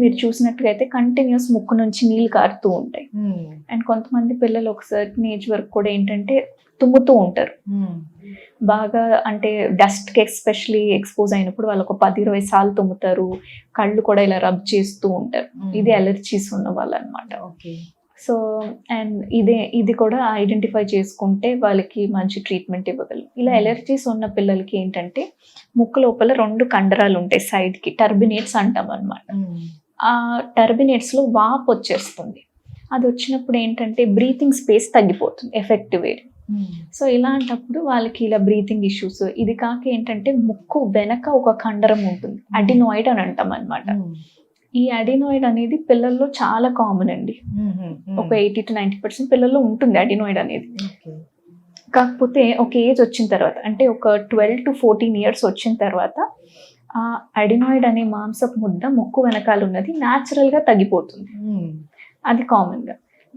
మీరు చూసినట్టుగా అయితే కంటిన్యూస్ ముక్కు నుంచి నీళ్ళు కారుతూ ఉంటాయి. అండ్ కొంతమంది పిల్లలు ఒక సర్టన్ ఏజ్ వరకు కూడా ఏంటంటే తుమ్ముతూ ఉంటారు. ఉమ్, బాగా అంటే డస్ట్కి ఎస్పెషలీ ఎక్స్పోజ్ అయినప్పుడు వాళ్ళు ఒక పది ఇరవై సార్లు తుమ్ముతారు. కళ్ళు కూడా ఇలా రబ్ చేస్తూ ఉంటారు. ఉమ్. ఇది అలర్జీస్ ఉన్న వాళ్ళు అనమాట ఓకే సో అండ్ ఇదే ఇది కూడా ఐడెంటిఫై చేసుకుంటే వాళ్ళకి మంచి ట్రీట్మెంట్ ఇవ్వగలం. ఇలా ఎలర్జీస్ ఉన్న పిల్లలకి ఏంటంటే ముక్కు లోపల రెండు కండరాలు ఉంటాయి సైడ్కి టర్బినేట్స్ అంటాం అనమాట ఆ టర్బినేట్స్లో వాప్ వచ్చేస్తుంది. అది వచ్చినప్పుడు ఏంటంటే బ్రీతింగ్ స్పేస్ తగ్గిపోతుంది ఎఫెక్టివ్ ఏరియా ఉమ్, సో ఇలాంటప్పుడు వాళ్ళకి ఇలా బ్రీతింగ్ ఇష్యూస్. ఇది కాక ఏంటంటే ముక్కు వెనక ఒక కండరం ఉంటుంది. అడినాయిడ్ అని అంటాం అనమాట ఉమ్, ఈ అడినాయిడ్ అనేది పిల్లల్లో చాలా కామన్ అండి. ఒక ఎయిటీ టు నైంటీ పర్సెంట్ పిల్లల్లో ఉంటుంది అడినాయిడ్ అనేది. కాకపోతే ఒక ఏజ్ వచ్చిన తర్వాత అంటే ఒక ట్వెల్వ్ టు ఫోర్టీన్ ఇయర్స్ వచ్చిన తర్వాత ఆ అడినాయిడ్ అనే మాంసపు ముద్ద ముక్కు వెనకాల ఉన్నది న్యాచురల్గా తగ్గిపోతుంది. ఉమ్, అది కామన్గా